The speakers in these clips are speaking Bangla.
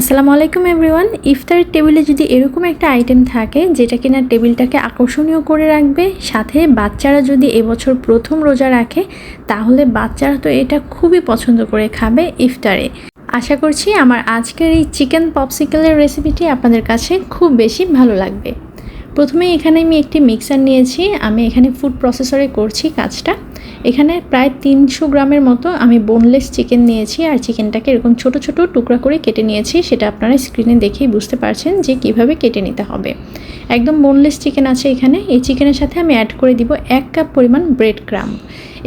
আসসালামু আলাইকুম এভরিওয়ান। ইফতারের টেবিলে যদি এরকম একটা আইটেম থাকে, যেটা কিনা টেবিলটাকে আকর্ষণীয় করে রাখবে, সাথে বাচ্চারা যদি এবছর প্রথম রোজা রাখে, তাহলে বাচ্চারা তো এটা খুবই পছন্দ করে খাবে ইফতারে। আশা করছি আমার আজকের এই চিকেন পপসিকেলের রেসিপিটি আপনাদের কাছে খুব বেশি ভালো লাগবে। প্রথমে এখানে আমি একটি মিক্সার নিয়েছি, আমি এখানে ফুড প্রসেসরে করছি কাজটা। এখানে প্রায় তিনশো গ্রামের মতো আমি বোনলেস চিকেন নিয়েছি আর চিকেনটাকে এরকম ছোট ছোট টুকরা করে কেটে নিয়েছি, সেটা আপনারা স্ক্রিনে দেখেই বুঝতে পারছেন যে কীভাবে কেটে নিতে হবে। একদম বোনলেস চিকেন আছে এখানে, এই চিকেনের সাথে আমি অ্যাড করে দিব এক কাপ পরিমাণ ব্রেড ক্রাম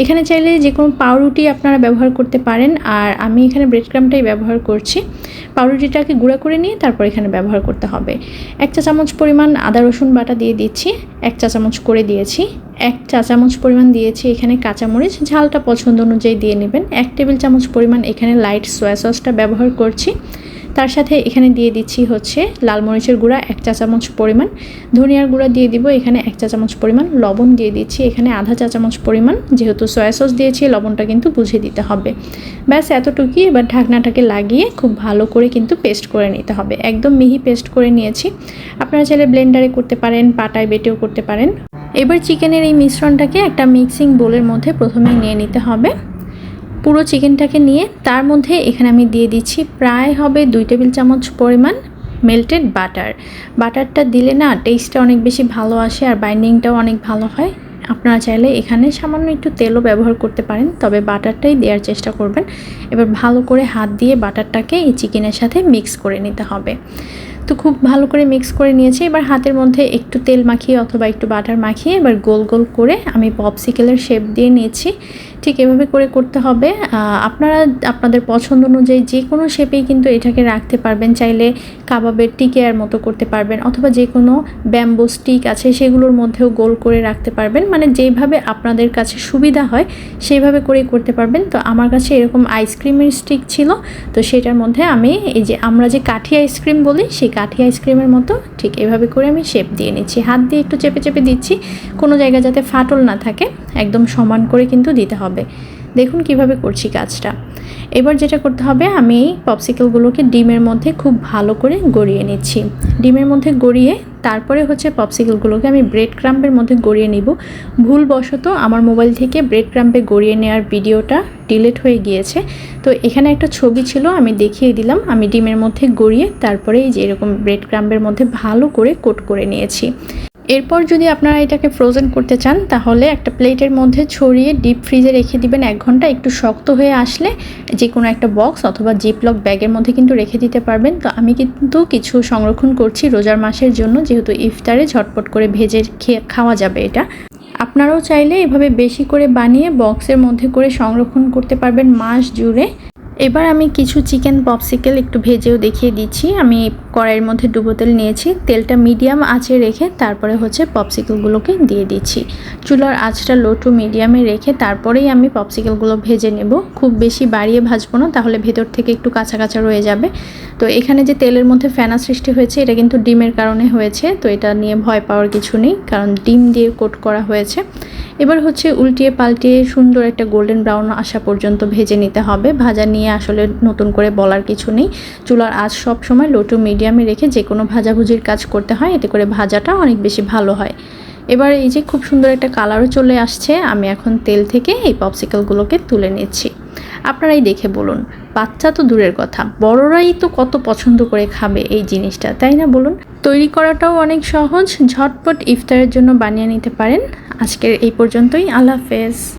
এখানে চাইলে যে কোনো পাউরুটি আপনারা ব্যবহার করতে পারেন, আর আমি এখানে ব্রেড ক্রামটাই ব্যবহার করছি। পাউরুটিটাকে গুঁড়া করে নিয়ে তারপর এখানে ব্যবহার করতে হবে। এক চা চামচ পরিমাণ আদা রসুন বাটা দিয়ে দিচ্ছি, এক চা চামচ করে দিয়েছি। এক চা চামচ পরিমাণ দিয়েছি এখানে কাঁচামরিচ। ঝালটা পছন্দ অনুযায়ী দিয়ে নেবেন। এক টেবিল চামচ পরিমাণ এখানে লাইট সয়া সসটা ব্যবহার করছি। তার সাথে এখানে দিয়ে দিচ্ছি হচ্ছে লাল মরিচের গুঁড়া এক চা চামচ পরিমাণ। ধনিয়ার গুঁড়া দিয়ে দিব, এখানে এক চা চামচ পরিমাণ। লবণ দিয়ে দিচ্ছি, এখানে আধা চা চামচ পরিমাণ। যেহেতু সয়া সস দিয়েছি, লবণটা কিন্তু বুঝে দিতে হবে। ব্যাস এতটুকুই। এবার ঢাকনাটাকে লাগিয়ে খুব ভালো করে কিন্তু পেস্ট করে নিতে হবে। একদম মিহি পেস্ট করে নিয়েছি। আপনারা চাইলে ব্লেন্ডারে করতে পারেন, পাটায় বেটেও করতে পারেন। এবার চিকেনের এই মিশ্রণটাকে একটা মিক্সিং বোলের মধ্যে প্রথমে নিয়ে নিতে হবে। পুরো চিকেনটাকে নিয়ে তার মধ্যে এখানে আমি দিয়ে দিচ্ছি প্রায় হবে দুই টেবিল চামচ পরিমাণ মেল্টেড বাটার বাটারটা দিলে না টেস্টটা অনেক বেশি ভালো আসে আর বাইন্ডিংটাও অনেক ভালো হয়। আপনারা চাইলে এখানে সামান্য একটু তেলও ব্যবহার করতে পারেন, তবে বাটারটাই দেওয়ার চেষ্টা করবেন। এবার ভালো করে হাত দিয়ে বাটারটাকে এই চিকেনের সাথে মিক্স করে নিতে হবে। তো খুব ভালো করে মিক্স করে নিয়েছি। এবার হাতের মধ্যে একটু তেল মাখিয়ে অথবা একটু বাটার মাখিয়ে এবার গোল গোল করে আমি পপসিকেলের শেপ দিয়ে নিয়েছি। ঠিক এভাবে করে করতে হবে। আপনারা আপনাদের পছন্দ অনুযায়ী যে কোনো শেপেই কিন্তু এটাকে রাখতে পারবেন। চাইলে কাবাবের টিকেয়ার মতো করতে পারবেন অথবা যে কোনো ব্যাম্বো স্টিক আছে সেগুলোর মধ্যেও গোল করে রাখতে পারবেন। মানে যেভাবে আপনাদের কাছে সুবিধা হয় সেইভাবে করেই করতে পারবেন। তো আমার কাছে এরকম আইসক্রিমের স্টিক ছিল। তো সেটার মধ্যে আমি এই যে আমরা যে কাঠি আইসক্রিম বলি সেই কাঠি আইসক্রিমের মতো ঠিক এভাবে করে আমি শেপ দিয়ে নিচ্ছি। হাত দিয়ে একটু চেপে চেপে দিচ্ছি। কোনো জায়গায় যাতে ফাটল না থাকে। একদম সমান করে কিন্তু দিতে হবে। দেখুন কীভাবে করছি কাজটা। এবার যেটা করতে হবে, আমি এই পপসিকেলগুলোকে ডিমের মধ্যে খুব ভালো করে গড়িয়ে নিচ্ছি। ডিমের মধ্যে গড়িয়ে তারপরে হচ্ছে পপসিকেলগুলোকে আমি ব্রেড ক্রাম্পের মধ্যে গড়িয়ে নিব। ভুলবশত আমার মোবাইল থেকে ব্রেড ক্রাম্পে গড়িয়ে নেওয়ার ভিডিওটা ডিলেট হয়ে গিয়েছে। তো এখানে একটা ছবি ছিল, আমি দেখিয়ে দিলাম। আমি ডিমের মধ্যে গড়িয়ে তারপরে এই যে এরকম ব্রেড ক্রাম্পের মধ্যে ভালো করে কোট করে নিয়েছি। এরপর যদি আপনারা এটাকে ফ্রোজেন করতে চান, তাহলে একটা প্লেটের মধ্যে ছড়িয়ে ডিপ ফ্রিজে রেখে দিবেন এক ঘণ্টা। একটু শক্ত হয়ে আসলে যে কোনো একটা বক্স অথবা জিপলক ব্যাগের মধ্যে কিন্তু রেখে দিতে পারবেন। তো আমি কিন্তু কিছু সংরক্ষণ করছি রোজার মাসের জন্য, যেহেতু ইফতারে ঝটপট করে ভেজে খেয়ে খাওয়া যাবে এটা। আপনারাও চাইলে এভাবে বেশি করে বানিয়ে বক্সের মধ্যে করে সংরক্ষণ করতে পারবেন মাস জুড়ে। এবার আমি কিছু চিকেন পপসিকেল একটু ভেজেও দেখিয়ে দিচ্ছি। আমি কড়াইয়ের মধ্যে ডুবো তেল নিয়েছি। তেলটা মিডিয়াম আঁচে রেখে তারপরে হচ্ছে পপসিকেলগুলোকে দিয়ে দিচ্ছি। চুলার আঁচটা লো টু মিডিয়ামে রেখে তারপরেই আমি পপসিকেলগুলো ভেজে নেব। খুব বেশি বাড়িয়ে ভাজবো না, তাহলে ভেতর থেকে একটু কাঁচা কাঁচা রয়ে যাবে। তো এখানে যে তেলের মধ্যে ফেনা সৃষ্টি হয়েছে, এটা কিন্তু ডিমের কারণে হয়েছে। তো এটা নিয়ে ভয় পাওয়ার কিছু নেই, কারণ ডিম দিয়ে কোট করা হয়েছে। এবার হচ্ছে উল্টিয়ে পাল্টিয়ে সুন্দর একটা গোল্ডেন ব্রাউন আসা পর্যন্ত ভেজে নিতে হবে। ভাজা নিয়ে আসলে নতুন করে বলার কিছু নেই। চুলার আঁচ সব সময় লো টু মিডিয়ামে রেখে যে কোনো ভাজাভুজির কাজ করতে হয়, এতে করে ভাজাটা অনেক বেশি ভালো হয়। এবার এই যে খুব সুন্দর একটা কালারও চলে আসছে, আমি এখন তেল থেকে এই পপসিকেলগুলোকে তুলে নিচ্ছি। আপনারাই দেখে বলুন, বাচ্চা তো দূরের কথা, বড়রাই তো কত পছন্দ করে খাবে এই জিনিসটা, তাই না বলুন? তৈরি করাটাও অনেক সহজ, ঝটপট ইফতারের জন্য বানিয়ে নিতে পারেন। আজকের এই পর্যন্তই, আল্লাহ হাফেজ।